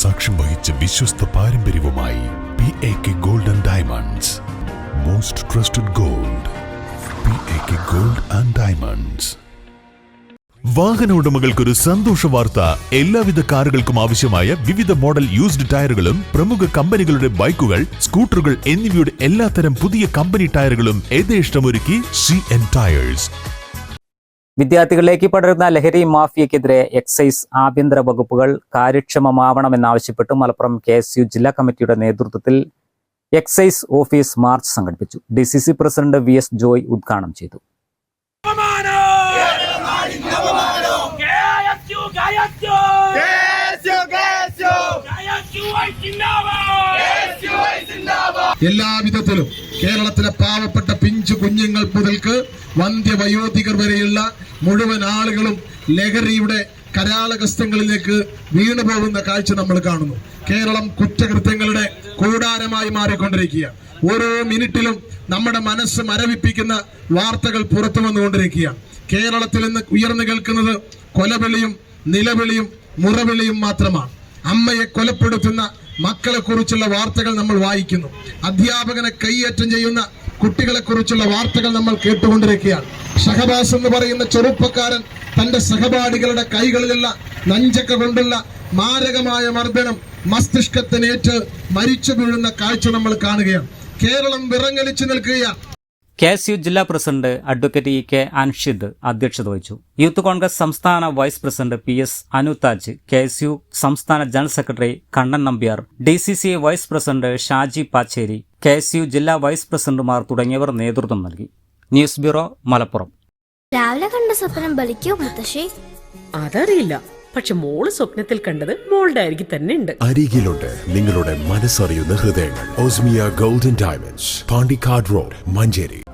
സാക്ഷ്യം വഹിച്ച വിശ്വസ്ത പാരമ്പര്യവുമായി P A K gold and diamonds most trusted gold P A K gold and diamonds വാഹന ഉടമകൾക്കൊരു സന്തോഷ വാർത്ത. എല്ലാവിധ കാറുകൾക്കും ആവശ്യമായ വിവിധ മോഡൽ യൂസ്ഡ് ടയറുകളും പ്രമുഖ കമ്പനികളുടെ ബൈക്കുകൾ സ്കൂട്ടറുകൾ എന്നിവയുടെ എല്ലാത്തരം പുതിയ കമ്പനി ടയറുകളും യഥേഷ്ടമൊരുക്കി സി എൻ ടയേഴ്സ് വിദ്യാർത്ഥികളിലേക്ക് പടരുന്ന ലഹരി മാഫിയക്കെതിരെ എക്സൈസ് ആഭ്യന്തര വകുപ്പുകൾ കാര്യക്ഷമമാവണമെന്നാവശ്യപ്പെട്ട് മലപ്പുറം കെ എസ് യു ജില്ലാ കമ്മിറ്റിയുടെ നേതൃത്വത്തിൽ എക്സൈസ് ഓഫീസ് മാർച്ച് സംഘടിപ്പിച്ചു D C C president V S Joy ഉദ്ഘാടനം ചെയ്തു! എല്ലാവിധത്തിലും കേരളത്തിലെ പാവപ്പെട്ട പിഞ്ചു കുഞ്ഞുങ്ങൾ മുതൽക്ക് വന്ധ്യവയോധികർ വരെയുള്ള മുഴുവൻ ആളുകളും ലഹരിയുടെ കരാളകസ്തങ്ങളിലേക്ക് വീണു പോകുന്ന കാഴ്ച നമ്മൾ കാണുന്നു. കേരളം കുറ്റകൃത്യങ്ങളുടെ കൂടാരമായി മാറിക്കൊണ്ടിരിക്കുകയാണ്. ഓരോ മിനിറ്റിലും നമ്മുടെ മനസ്സ് മരവിപ്പിക്കുന്ന വാർത്തകൾ പുറത്തു വന്നുകൊണ്ടിരിക്കുകയാണ്. കേരളത്തിൽ നിന്ന് ഉയർന്നു കേൾക്കുന്നത് കൊലവിളിയും നിലവിളിയും മുറവിളിയും മാത്രമാണ്. അമ്മയെ കൊലപ്പെടുത്തുന്ന മക്കളെ കുറിച്ചുള്ള വാർത്തകൾ നമ്മൾ വായിക്കുന്നു. അധ്യാപകനെ കൈയേറ്റം ചെയ്യുന്ന കുട്ടികളെ കുറിച്ചുള്ള വാർത്തകൾ നമ്മൾ കേട്ടുകൊണ്ടിരിക്കുകയാണ്. ഷഹബാസ് എന്ന് പറയുന്ന ചെറുപ്പക്കാരൻ തന്റെ സഹപാഠികളുടെ കൈകളിലുള്ള നഞ്ചക്ക കൊണ്ടുള്ള മാരകമായ മർദ്ദനം മസ്തിഷ്കത്തിനേറ്റ് മരിച്ചു വീഴുന്ന കാഴ്ച നമ്മൾ കാണുകയാണ്. കേരളം വിറങ്ങലിച്ചു നിൽക്കുകയാണ്. കെ എസ് യു ജില്ലാ president advocate E K Anshid അധ്യക്ഷത വഹിച്ചു. യൂത്ത് കോൺഗ്രസ് സംസ്ഥാന vice president P S Anuthaj K S U സംസ്ഥാന general secretary Kannan Nambiar D C C vice president Shaji Pacheri K S U ജില്ലാ vice പ്രസിഡന്റുമാർ തുടങ്ങിയവർ നേതൃത്വം നൽകി. News bureau Malappuram. രാവിലെ കണ്ട സ്വപ്നം ബലിക്കോ മുത്തശ്ശി? അതറിയില്ല. പക്ഷെ മോൾ സ്വപ്നത്തിൽ കണ്ടത് മോളുടെ അരികിൽ തന്നെ ഉണ്ട്. അരികിലുണ്ട് നിങ്ങളുടെ മനസ്സറിയുന്ന ഹൃദയങ്ങൾ. Osmiya golden diamonds Pandikkad road Manjeri.